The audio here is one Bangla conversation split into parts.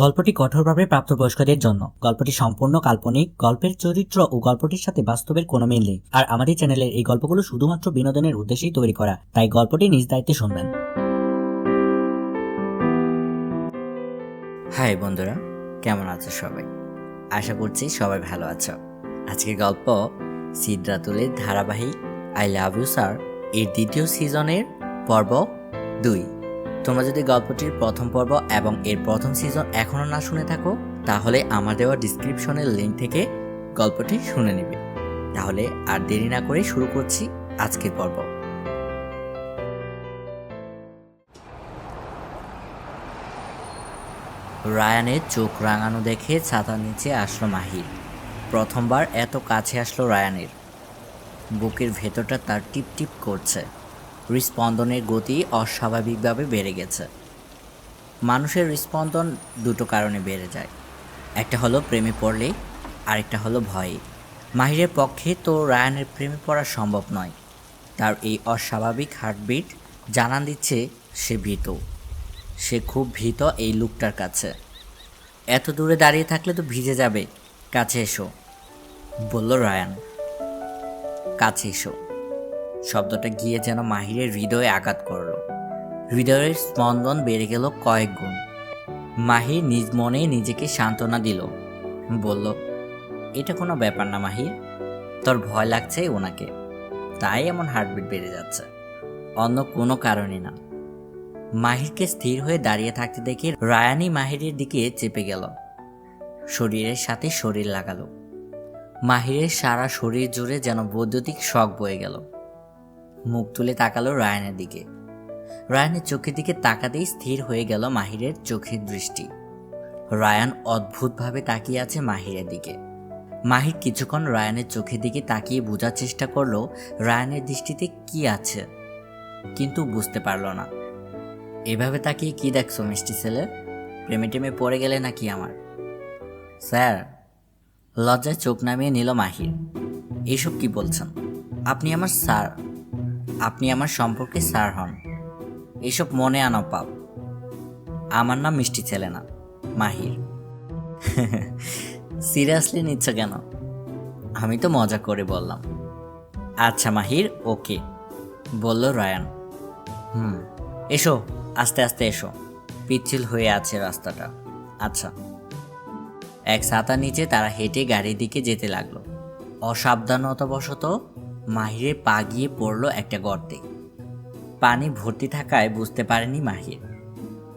গল্পটি কঠোরভাবে প্রাপ্তবয়স্কদের জন্য। গল্পটি সম্পূর্ণ কাল্পনিক, গল্পের চরিত্র ও গল্পটির সাথে বাস্তবের কোনো মিল নেই। আর আমাদের চ্যানেলের এই গল্পগুলো শুধুমাত্র বিনোদনের উদ্দেশ্যেই তৈরি করা, তাই গল্পটি নিজ দায়িত্বে শুনবেন। হাই বন্ধুরা, কেমন আছো সবাই? আশা করছি সবাই ভালো আছো। আজকের গল্প সিদ্রাতুলের ধারাবাহিক আই লাভ ইউ স্যার এর দ্বিতীয় সিজনের পর্ব দুই। তোমরা যদি গল্পটির প্রথম পর্ব এবং এর প্রথম সিজন এখনও না শুনে থাকো, তাহলে আমার দেওয়া ডিসক্রিপশনের লিঙ্ক থেকে গল্পটি শুনে নেবে। তাহলে আর দেরি না করে শুরু করছি আজকের পর্ব। রায়ানের চোখ রাঙানো দেখে ছাতার নিচে আসলো মাহির। প্রথমবার এত কাছে আসলো রায়ানের। বুকের ভেতরটা তার টিপ টিপ করছে। হৃস্পন্দনের গতি অস্বাভাবিকভাবে বেড়ে গেছে। মানুষের হৃস্পন্দন দুটো কারণে বেড়ে যায়। একটা হলো প্রেমে পড়লে আরেকটা হলো ভয়ে। মাহিরের পক্ষে তো রায়ানের প্রেমে পড়া সম্ভব নয়। তার এই অস্বাভাবিক হার্টবিট জানান দিচ্ছে সে ভীত। সে খুব ভীত এই লুকটার কাছে। এত দূরে দাঁড়িয়ে থাকলে তো ভিজে যাবে। কাছে এসো। বলল রায়ান। কাছে এসো। শব্দটা গিয়ে যেন মাহিরের হৃদয়ে আঘাত করল। হৃদয়ের স্পন্দন বেড়ে গেল কয়েক গুণ। মাহির নিজ মনে নিজেকে সান্ত্বনা দিল। বলল, এটা কোনো ব্যাপার না মাহির। তোর ভয় লাগছে ওনাকে। তাই এমন হার্টবিট বেড়ে যাচ্ছে। অন্য কোনো কারণে না। মাহিরকে স্থির হয়ে দাঁড়িয়ে থাকতে দেখে রায়ানি মাহিরের দিকে চেপে গেল। শরীরের সাথে শরীর লাগালো। মাহিরের সারা শরীর জুড়ে যেন বৈদ্যুতিক শখ বয়ে গেল। মুখ তুলে তাকালো রায়ানের দিকে। রায়ানের চোখের দিকে তাকাতেই স্থির হয়ে গেল মাহিরের চোখের দৃষ্টি। রায়ান অদ্ভুতভাবে তাকিয়ে আছে মাহিরের দিকে। মাহির কিছুক্ষণ রায়ানের চোখের দিকে তাকিয়ে বোঝার চেষ্টা করল, রায়ানের দৃষ্টিতে কি আছে? কিন্তু বুঝতে পারল না। এভাবে তাকিয়ে কি দেখছ, মিষ্টি ছেলে? প্রেমে টেমে পড়ে গেলে নাকি আমার? স্যার, লজ্জায় চোখ নামিয়ে নিল মাহির। এইসব কি বলছেন? আপনি আমার স্যার। আপনি আমার সম্পর্কে স্যার হন। এসব মনে আনা পাপ। আমার নাম মিষ্টি ছেলে না মাহির। সিরিয়াসলি নিচ্ছ কেন? আমি তো মজা করে বললাম। আচ্ছা মাহির, ওকে, বলল রায়ান। হুম, এসো, আস্তে আস্তে এসো। পিচ্ছিল হয়ে আছে রাস্তাটা। আচ্ছা। এক ছাতার নিচে তারা হেঁটে গাড়ির দিকে যেতে লাগল। অসাবধানতাবশত মাহিরে পা গিয়ে পড়ল একটা গর্তে। পানি ভর্তি থাকায় বুঝতে পারেনি মাহির।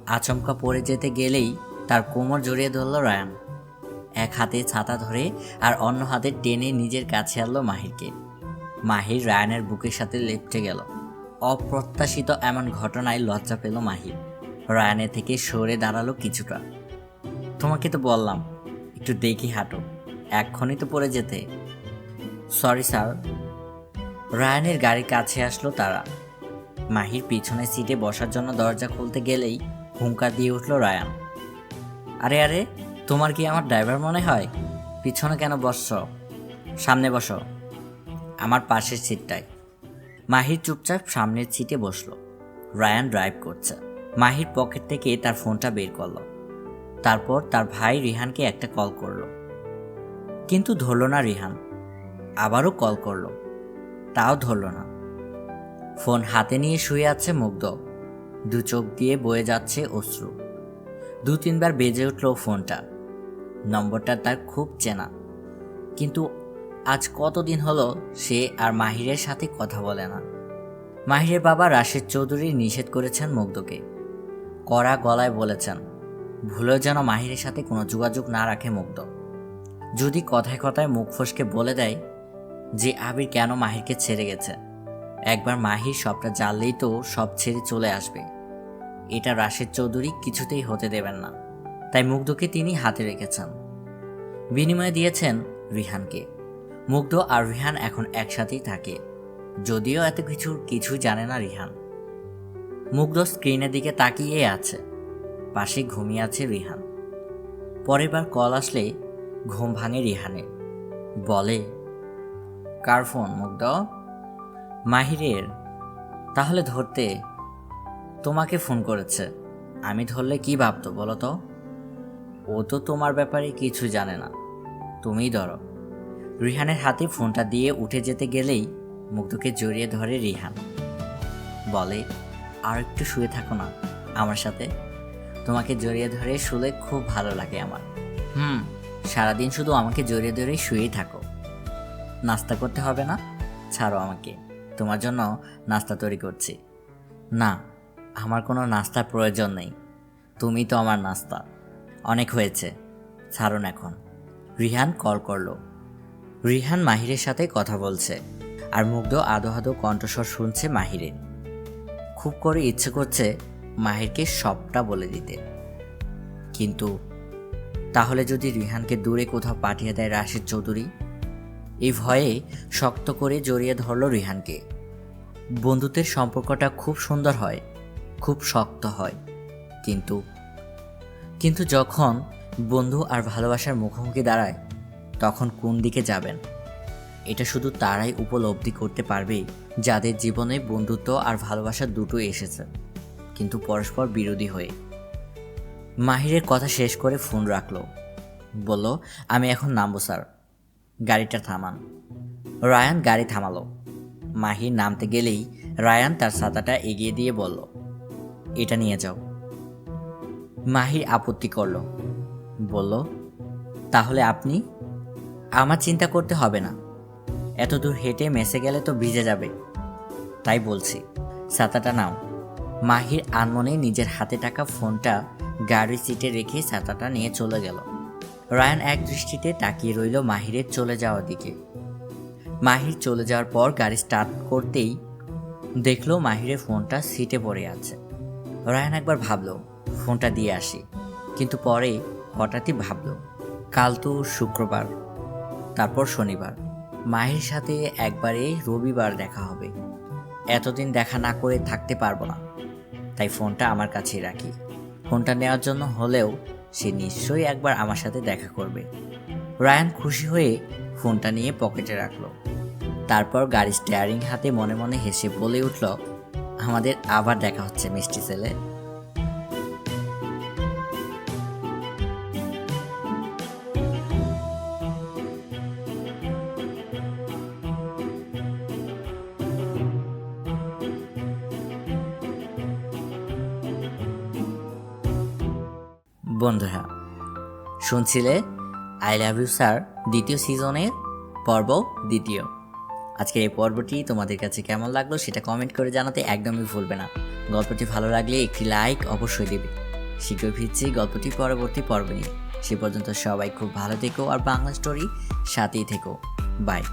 আচমকা পড়ে যেতে গেলেই তার কোমর জড়িয়ে ধরল রায়ান। এক হাতে ছাতা ধরে আর অন্য হাতে টেনে নিজের কাছে আনলো মাহিরকে। মাহির রায়ানের বুকের সাথে লেপটে গেল। অপ্রত্যাশিত এমন ঘটনায় লজ্জা পেল মাহির। রায়ানের থেকে সরে দাঁড়াল কিছুটা। তোমাকে তো বললাম, একটু দেখি হাঁটো। এক্ষণই তো পড়ে যেতে। সরি স্যার রায়ানের গাড়ির কাছে আসলো তারা। মাহির পিছনের সিটে বসার জন্য দরজা খুলতে গেলেই হুঙ্কার দিয়ে উঠল রায়ান। আরে আরে, তোমার কি আমার ড্রাইভার মনে হয়? পিছনে কেন বসছ? সামনে বসো। আমার পাশের সিটটায় মাহির চুপচাপ সামনের সিটে বসল। রায়ান ড্রাইভ করছে। মাহির পকেট থেকে তার ফোনটা বের করল। তারপর তার ভাই রিহানকে একটা কল করল। কিন্তু ধরল না রিহান। আবারও কল করল। তাও ধরল না। ফোন হাতে নিয়ে শুয়ে আছে মুগ্ধ। দু চোখ দিয়ে বয়ে যাচ্ছে অশ্রু। দু তিনবার বেজে উঠল ফোনটা। নম্বরটা তার খুব চেনা। কিন্তু আজ কতদিন হলো সে আর মাহিরের সাথে কথা বলে না। মাহিরের বাবা রাশেদ চৌধুরী নিষেধ করেছেন মুগ্ধকে। কড়া গলায় বলেছেন, ভুলেও যেন মাহিরের সাথে কোনো যোগাযোগ না রাখে মুগ্ধ। যদি কথায় কথায় মুখ ফসকে বলে দেয় যে আবির কেন মাহিরকে ছেড়ে গেছে? একবার মাহির সবটা জানলেই তো সব ছেড়ে চলে আসবে। এটা রাশেদ চৌধুরী কিছুতেই হতে দেবেন না। তাই মুগ্ধকে তিনি হাতে রেখেছেন। বিনিময়ে দিয়েছেন রিহানকে। মুগ্ধ আর রিহান এখন একসাথেই থাকে। যদিও এত কিছু কিছু জানে না রিহান। মুগ্ধ স্ক্রিনের দিকে তাকিয়ে আছে। পাশে ঘুমিয়ে আছে রিহান। পরের বার কল আসলে ঘুম ভাঙে রিহানের। বলে কার ফোন, মুগ্ধ? মাহিরের। তাহলে ধরতে তোমাকে ফোন করেছে। আমি ধরলে কি ভাবতো বলো তো? ও তো তোমার ব্যাপারে কিছু জানে না। তুমিই ধরো। রিহানের হাতে ফোনটা দিয়ে উঠে যেতে গেলেই মুগ্ধকে জড়িয়ে ধরে রিহান। বলে, আর একটু শুয়ে থাকো না আমার সাথে। তোমাকে জড়িয়ে ধরে শুলে খুব ভালো লাগে আমার। হুম, সারাদিন শুধু আমাকে জড়িয়ে ধরে শুয়েই থাকো। নাস্তা করতে হবে না? ছাড়ো আমাকে। তোমার জন্য নাস্তা তৈরি করছি। না, আমার কোনো নাস্তার প্রয়োজন নেই। তুমি তো আমার নাস্তা। অনেক হয়েছে। ছাড়ুন এখন। রিহান কল করল। রিহান মাহিরের সাথে কথা বলছে আর মুগ্ধ আদো আদো কণ্ঠস্বর শুনছে মাহিরের। খুব করে ইচ্ছে করছে মাহিরকে সবটা বলে দিতে। কিন্তু তাহলে যদি রিহানকে দূরে কোথাও পাঠিয়ে দেয় রাশিদ চৌধুরী? এই ভয়ে শক্ত করে জড়িয়ে ধরল রিহানকে। বন্ধুত্বের সম্পর্কটা খুব সুন্দর হয়, খুব শক্ত হয়, কিন্তু কিন্তু যখন বন্ধু আর ভালোবাসার মুখোমুখি দাঁড়ায়, তখন কোন দিকে যাবেন? এটা শুধু তারাই উপলব্ধি করতে পারবে যাদের জীবনে বন্ধুত্ব আর ভালোবাসা দুটোই এসেছে, কিন্তু পরস্পর বিরোধী হয়ে। মাহিরের কথা শেষ করে ফোন রাখল। বলল, আমি এখন নামবো, স্যার। গাড়িটা থামান। রায়ান গাড়ি থামালো। মাহির নামতে গেলেই রায়ান তার ছাতাটা এগিয়ে দিয়ে বলল, এটা নিয়ে যাও। মাহির আপত্তি করল, বলল, তাহলে আপনি? আমার চিন্তা করতে হবে না। এত দূর হেঁটে মেসে গেলে তো ভিজে যাবে। তাই বলছি, ছাতাটা নাও। মাহির আনমনে নিজের হাতে টাকা ফোনটা গাড়ির সিটে রেখে ছাতাটা নিয়ে চলে গেল। রায়ান এক দৃষ্টিতে তাকিয়ে রইল মাহিরের চলে যাওয়ার দিকে। মাহির চলে যাওয়ার পর গাড়ি স্টার্ট করতেই দেখল মাহিরের ফোনটা সিটে পড়ে আছে। রায়ান একবার ভাবলো, ফোনটা দিয়ে আসি। কিন্তু পরে হঠাৎই ভাবলো, কাল তো শুক্রবার, তারপর শনিবার। মাহির সাথে একবারে রবিবার দেখা হবে। এতদিন দেখা না করে থাকতে পারব না। তাই ফোনটা আমার কাছেই রাখি। ফোনটা নেওয়ার জন্য হলেও সে নিশ্চয়ই একবার আমার সাথে দেখা করবে। রায়ান খুশি হয়ে ফোনটা নিয়ে পকেটে রাখল। তারপর গাড়ির স্টেয়ারিং হাতে মনে মনে হেসে বলে উঠল, আমাদের আবার দেখা হচ্ছে, মিষ্টি ছেলে। বন্ধুরা শুনছিলে? আই লাভ ইউ স্যার দ্বিতীয় সিজনের পর্ব দ্বিতীয়। আজকের এই পর্বটি তোমাদের কাছে কেমন লাগল সেটা কমেন্ট করে জানাতে একদমই ভুলবে না। গল্পটি ভালো লাগলে একটি লাইক অবশ্যই দেবে। শীঘ্রই ফিরছি গল্পটি পরবর্তী পর্ব নিয়ে। সে পর্যন্ত সবাই খুব ভালো থেকো আর বাংলা স্টোরি সাথেই থেকো। বাই